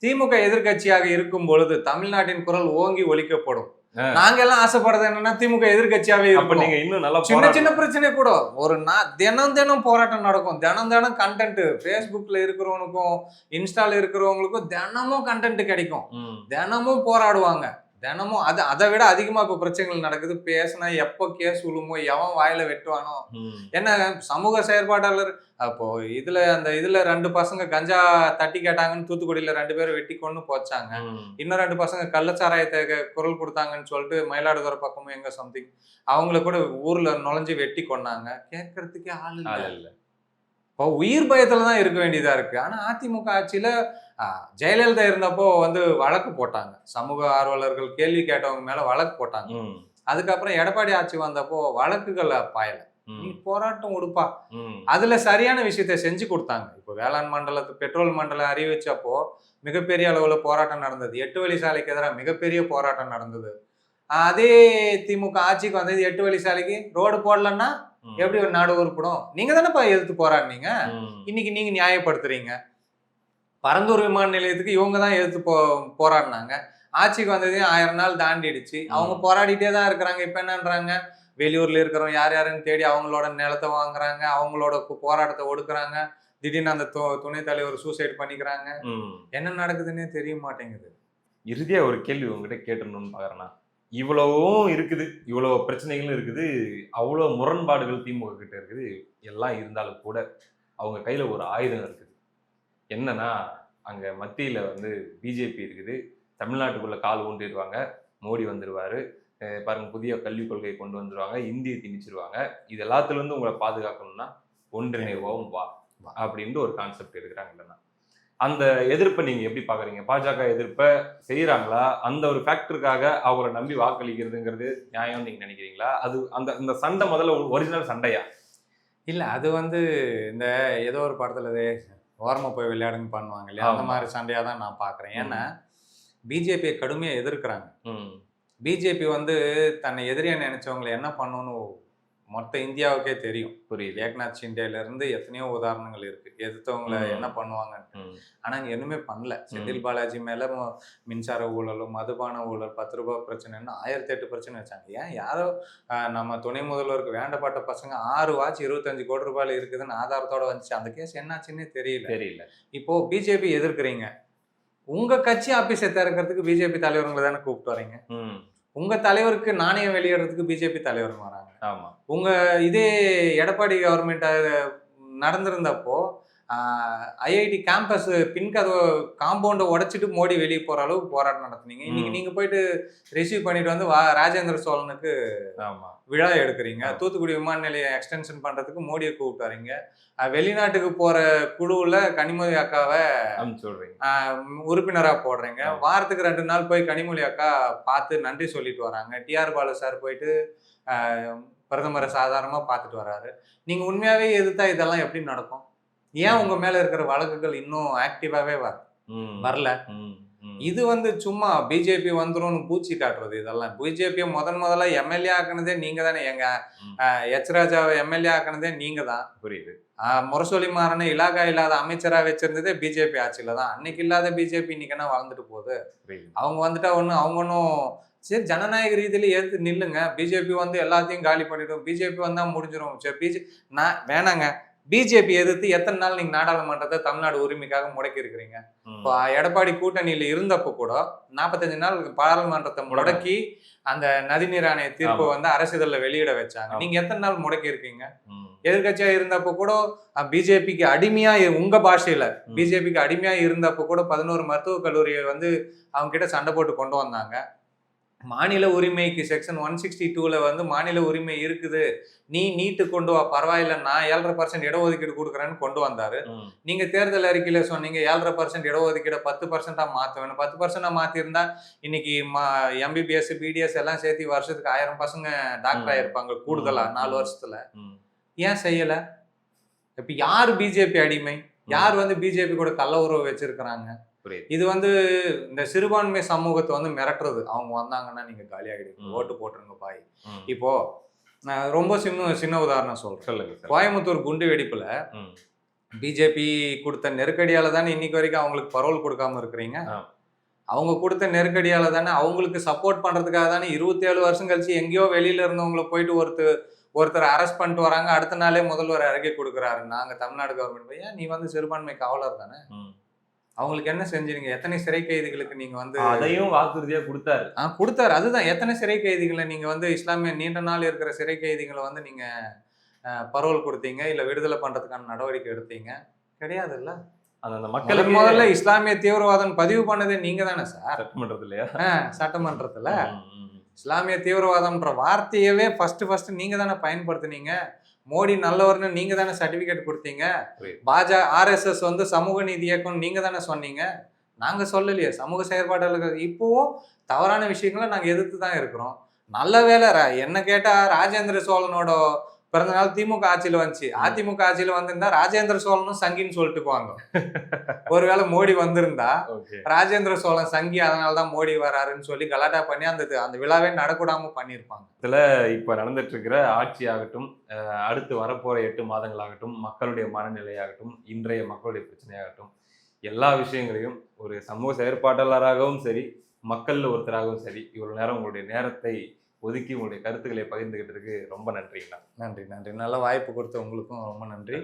திமுக எதிர்க்கட்சியாக இருக்கும் பொழுது தமிழ்நாட்டின் குரல் ஓங்கி ஒலிக்கப்படும். ஆ. நாங்க எல்லாம் ஆசைப்படுறது என்னன்னா திமுக எதிர்க்கட்சியாவே அப்ப நீங்க இன்னும் நல்லா சின்ன. சின்ன பிரச்சனை கூட ஒரு நான் தினம் தினம் போராட்டம் நடக்கும். தினம் தினம் கண்டென்ட் ஃபேஸ்புக்ல இருக்கிறவனுக்கும் இன்ஸ்டால இருக்கிறவங்களுக்கும் தினமும் கண்டென்ட் கிடைக்கும். தினமும் போராடுவாங்க. தினமும் அது அதை விட அதிகமா இப்ப பிரச்சனைகள் நடக்குது. பேசினா எப்போ கேஸ் விழுமோ எவன் வாயில வெட்டுவானோ. என்ன சமூக செயற்பாட்டாளர் அப்போ இதுல அந்த இதுல ரெண்டு பசங்க கஞ்சா தட்டி கேட்டாங்கன்னு தூத்துக்குடியில ரெண்டு பேரும் வெட்டி கொண்டு போச்சாங்க. இன்னும் ரெண்டு பசங்க கள்ளச்சாராயத்தை குரல் கொடுத்தாங்கன்னு சொல்லிட்டு மயிலாடுதுறை பக்கமும் எங்க சம்திங் அவங்கள கூட ஊர்ல நுழைஞ்சு வெட்டி கொண்டாங்க கேட்கறதுக்கே ஆள் இல்ல. இப்போ உயிர் பயத்துல தான் இருக்க வேண்டியதா இருக்கு. ஆனா அதிமுக ஆட்சியில ஜெயலலிதா இருந்தப்போ வந்து வழக்கு போட்டாங்க. சமூக ஆர்வலர்கள் கேள்வி கேட்டவங்க மேல வழக்கு போட்டாங்க. அதுக்கப்புறம் எடப்பாடி ஆட்சி வந்தப்போ வழக்குகள் பாயல. நீ. போராட்டம் உடுப்பா. ம். அதுல சரியான விஷயத்த செஞ்சு கொடுத்தாங்க. இப்போ வேளாண் மண்டலத்து பெட்ரோல் மண்டலம் அறிவிச்சப்போ மிகப்பெரிய அளவுல போராட்டம் நடந்தது. எட்டு வழி சாலைக்கு எதிராக மிகப்பெரிய போராட்டம் நடந்தது. அதே திமுக ஆட்சிக்கு வந்தது எட்டு வழி சாலைக்கு ரோடு போடலன்னா. எப்படி ஒரு நாடு உருப்படும்? நீங்க தானேப்பா எதிர்த்து போராடினீங்க. இன்னைக்கு நீங்க நியாயப்படுத்துறீங்க. பரந்தூர் விமான நிலையத்துக்கு இவங்க தான் எதிர்த்து போ போராடினாங்க. ஆட்சிக்கு வந்ததையும் ஆயிரம் நாள் தாண்டிடுச்சு. அவங்க. போராடிட்டே தான் இருக்கிறாங்க. இப்ப என்னன்றாங்க? வெளியூர்ல இருக்கிறவங்க யார் யாருன்னு தேடி அவங்களோட நிலத்தை வாங்குறாங்க. அவங்களோட போராட்டத்தை ஒடுக்குறாங்க. திடீர்னு அந்த து- துணைத் தலைவர் சூசைட் பண்ணிக்கிறாங்க. என்ன நடக்குதுன்னே தெரிய மாட்டேங்குது. இறுதியா ஒரு கேள்வி உங்ககிட்ட கேட்டுடணும்னு பாக்குறேன்னா இவ்வளவும் இருக்குது இவ்வளவு பிரச்சனைகளும் இருக்குது அவ்வளவு முரண்பாடுகள் திமுக கிட்ட இருக்குது எல்லாம் இருந்தாலும் கூட அவங்க கையில ஒரு ஆயுதம் இருக்குது. என்னன்னா அங்க மத்தியில வந்து பிஜேபி இருக்குது தமிழ்நாட்டுக்குள்ள கால் ஊன்றிடுவாங்க மோடி வந்துருவாரு அஹ் பாருங்க புதிய கல்விக் கொள்கை கொண்டு வந்துருவாங்க இந்தியை திணிச்சிருவாங்க இது எல்லாத்துல இருந்து உங்களை பாதுகாக்கணும்னா ஒன்றிணைவோம் வா அப்படின்ட்டு ஒரு கான்செப்ட் இருக்கிறாங்க இல்லைன்னா. அந்த எதிர்ப்பை நீங்க எப்படி பாக்குறீங்க? பாஜக எதிர்ப்பை செய்யறாங்களா அந்த ஒரு ஃபேக்டருக்காக அவரை நம்பி வாக்களிக்கிறதுங்கிறது நியாயம் நீங்க நினைக்கிறீங்களா? அது அந்த இந்த சண்டை முதல்ல ஒரிஜினல் சண்டையா? இல்ல அது வந்து இந்த ஏதோ ஒரு படத்துல இது ஓரமா போய் விளையாடுன்னு பண்ணுவாங்க இல்லையா? அந்த. மாதிரி சண்டையா தான் நான் பாக்குறேன். ஏன்னா பிஜேபியை கடுமையா எதிர்க்கிறாங்க. பிஜேபி வந்து தன்னை எதிரியா நினைச்சவங்களை என்ன பண்ணணும்னு மொத்த இந்தியாவுக்கே தெரியும். புரியுது. ஏக்நாத் ஷிண்டேல இருந்து எத்தனையோ உதாரணங்கள் இருக்கு. எதிர்த்தவங்களை. என்ன பண்ணுவாங்க ம், ஆனா இங்க ஒண்ணுமே பண்ணல. செந்தில் பாலாஜி மேல மின்சார ஊழலும் மதுபான ஊழல் பத்து ரூபாய் பிரச்சனைன்னு ஆயிரத்தி எட்டு பிரச்சனை வச்சாங்க. ஏன் யாரோ நம்ம துணை முதல்வருக்கு வேண்டப்பட்ட பசங்க ஆறு வாட்ச் இருபத்தஞ்சு கோடி ரூபாயில இருக்குதுன்னு ஆதாரத்தோட வந்துச்சு. அந்த கேஸ் என்னாச்சுன்னே தெரியல. தெரியல. இப்போ பிஜேபி எதிர்க்கிறீங்க. உங்க கட்சி ஆபீஸை திறக்கிறதுக்கு பிஜேபி தலைவர்களை தானே கூப்பிட்டு வரீங்க? உங்க தலைவருக்கு நாணயம் வெளியிடுறதுக்கு பிஜேபி தலைவர் வராங்க ஆமா. உங்க இதே எடப்பாடி கவர்மெண்ட் நடந்திருந்தப்போ ஐஐடி கேம்பஸ் பின்கதவு காம்பவுண்டை உடைச்சிட்டு மோடி வெளியே போற அளவுக்கு போராட்டம் நடத்துனீங்க. இன்னைக்கு. நீங்க போயிட்டு ரிசீவ் பண்ணிட்டு வந்து வா- ராஜேந்திர சோழனுக்கு ஆமா. விழா எடுக்கிறீங்க. தூத்துக்குடி விமான நிலையம் எக்ஸ்டென்ஷன் பண்றதுக்கு மோடியை கூப்பிட்டு வரீங்க. வெளிநாட்டுக்கு போற குழுவுல கனிமொழி அக்காவை ஆஹ் உறுப்பினரா போடுறீங்க. வாரத்துக்கு ரெண்டு நாள் போய் கனிமொழி அக்கா பார்த்து நன்றி சொல்லிட்டு வராங்க. டிஆர் பாலு சார் போயிட்டு பிரதமரை சாதாரணமா பார்த்துட்டு வராரு. நீங்க உண்மையாவே எதிர்த்தா இதெல்லாம் எப்படி நடக்கும்? ஏன் உங்க மேல இருக்கிற வழக்குகள் இன்னும் ஆக்டிவாவே வர வரல. இது வந்து சும்மா பிஜேபி வந்துரும்னு பூச்சி காட்டுறது இதெல்லாம். பிஜேபியை முதன் முதல்ல எம்எல்ஏ ஆக்குனதே நீங்க தானே. எங்க எச் ராஜாவை எம்எல்ஏ ஆக்குனதே நீங்க தான். புரியுது. முரசொலி மாறனை இலாகா இல்லாத அமைச்சரா வச்சிருந்ததே பிஜேபி ஆட்சியில தான். அன்னைக்கு இல்லாத பிஜேபி இன்னைக்கு என்ன வளர்ந்துட்டு போகுது? அவங்க வந்துட்டா ஒண்ணு அவங்க ஒன்றும் சரி ஜனநாயக ரீதியில எடுத்து நில்லுங்க. பிஜேபி வந்து எல்லாத்தையும் காலி பண்ணிடும். பிஜேபி வந்தா முடிஞ்சிடும் சரி பிஜே நான் வேணாங்க. பிஜேபி எதிர்த்து எத்தனை நாள் நீங்க நாடாளுமன்றத்தை தமிழ்நாடு உரிமைக்காக முடக்கி இருக்கிறீங்க? இப்போ எடப்பாடி கூட்டணியில இருந்தப்போ கூட நாற்பத்தஞ்சு நாள் பாராளுமன்றத்தை முடக்கி அந்த நதிநீர் ஆணைய தீர்ப்பை. வந்து அரசிதழ்ல வெளியிட வச்சாங்க. நீங்க எத்தனை நாள் முடக்கி இருக்கீங்க? எதிர்கட்சியா இருந்தப்போ கூட பிஜேபிக்கு அடிமையா உங்க பாஷையில. பிஜேபிக்கு அடிமையா இருந்தப்போ கூட பதினோரு மருத்துவக் கல்லூரியை வந்து அவங்க கிட்ட சண்டை போட்டு கொண்டு வந்தாங்க. மாநில உரிமைக்கு செக்ஷன் ஒன் சிக்ஸ்டி டூல வந்து மாநில உரிமை இருக்குது. நீ நீட்டு கொண்டு வா பரவாயில்ல நான் ஏழரை பர்சன்ட் இடஒதுக்கீடு கொடுக்குறேன்னு கொண்டு வந்தாரு. ம், நீங்க தேர்தல் அறிக்கையில சொன்னீங்க ஏழரை பர்சன்ட் இடஒதுக்கீடு பத்து பர்சன்டா மாத்த வேணும். பத்து பர்சன்டா மாத்திருந்தா இன்னைக்கு எம்பிபிஎஸ் பிடிஎஸ் எல்லாம் சேர்த்து வருஷத்துக்கு ஆயிரம் பசங்க டாக்டர் ம். ஆயிருப்பாங்க கூடுதலா ம். நாலு வருஷத்துல. ம். ஏன் செய்யல? இப்ப யார் பிஜேபி அடிமை? யார் வந்து பிஜேபி கூட கள்ள உறவு வச்சிருக்கிறாங்க? புரியுது இது வந்து இந்த சிறுபான்மை சமூகத்தை வந்து மிரட்டுறது அவங்க வந்தாங்கன்னா நீங்க காலியாகிடுங்க. ஓட்டு போட்டுருங்க பாய். இப்போ நான் ரொம்ப சின்ன சின்ன உதாரணம் சொல்றேன் சொல்லுங்க கோயம்புத்தூர் குண்டு வெடிப்புல. பிஜேபி கொடுத்த நெருக்கடியால தானே இன்னைக்கு வரைக்கும் அவங்களுக்கு பரோல் கொடுக்காம இருக்கிறீங்க. அவங்க கொடுத்த நெருக்கடியால தானே அவங்களுக்கு சப்போர்ட் பண்றதுக்காக தானே இருபத்தி ஏழு வருஷம் கழிச்சு எங்கேயோ வெளியில இருந்தவங்கள போயிட்டு ஒருத்தர் ஒருத்தர் அரெஸ்ட் பண்ணிட்டு வராங்க அடுத்த நாளே முதல்வர் அறிக்கை கொடுக்குறாரு நாங்க தமிழ்நாடு கவர்மெண்ட் ஏன் நீ வந்து சிறுபான்மை காவலர் தானே. அவங்களுக்கு என்ன செஞ்சீங்க? எத்தனை சிறை கைதிகளுக்கு நீங்க வந்து அதையும் வாக்குறுதியா கொடுத்தாரு. ஆ கொடுத்தாரு. அதுதான். எத்தனை சிறை கைதிகளை நீங்க வந்து இஸ்லாமிய நீண்ட நாள் இருக்கிற சிறை கைதிகளை வந்து நீங்க பரோல் கொடுத்தீங்க? இல்ல விடுதலை பண்றதுக்கான நடவடிக்கை எடுத்தீங்க? கிடையாது இல்ல அந்த மக்களுக்கு முதல்ல இஸ்லாமிய தீவிரவாதம் பதிவு பண்ணதே நீங்க தானே சார்? சட்டமன்றத்துல சட்டமன்றத்துல. இஸ்லாமிய தீவிரவாதம்ன்ற வார்த்தையவே ஃபர்ஸ்ட் ஃபர்ஸ்ட் நீங்க தானே பயன்படுத்துனீங்க. மோடி நல்லவர்னு நீங்க தானே சர்டிபிகேட் கொடுத்தீங்க. பாஜக ஆர்எஸ்எஸ் வந்து சமூக நீதி இயக்கம் நீங்க தானே சொன்னீங்க? நாங்க சொல்லலையே. சமூக செயற்பாடுகளுக்கு இப்போவும் தவறான விஷயங்களை நாங்க எதிர்த்து தான் இருக்கிறோம். நல்ல வேலை என்ன கேட்டா ராஜேந்திர சோழனோட பிறந்த நாள் திமுக ஆட்சியில வந்துச்சு. அதிமுக ஆட்சியில வந்திருந்தா ராஜேந்திர சோழனும் சங்கின்னு சொல்லிட்டுக்குவாங்க ஒருவேளை மோடி வந்திருந்தா ராஜேந்திர சோழன் சங்கி அதனால தான் மோடி வராருன்னு சொல்லி கலாட்டா பண்ணி அந்த அந்த விழாவே நடக்கூடாம பண்ணியிருப்பாங்க. இப்ப நடந்துட்டு இருக்கிற ஆட்சி ஆகட்டும் அடுத்து வரப்போற எட்டு மாதங்களாகட்டும் மக்களுடைய மனநிலையாகட்டும் இன்றைய மக்களுடைய பிரச்சனையாகட்டும் எல்லா விஷயங்களையும் ஒரு சமூக செயற்பாட்டாளராகவும் சரி மக்கள்ல ஒருத்தராகவும் சரி இவ்வளவு நேரம் உங்களுடைய நேரத்தை ஒதுக்கி உங்களுடைய கருத்துக்களை பகிர்ந்துகிட்டதுக்கு ரொம்ப நன்றிங்கண்ணா. நன்றி நன்றி. நல்ல வாய்ப்பு கொடுத்த உங்களுக்கும் ரொம்ப நன்றி.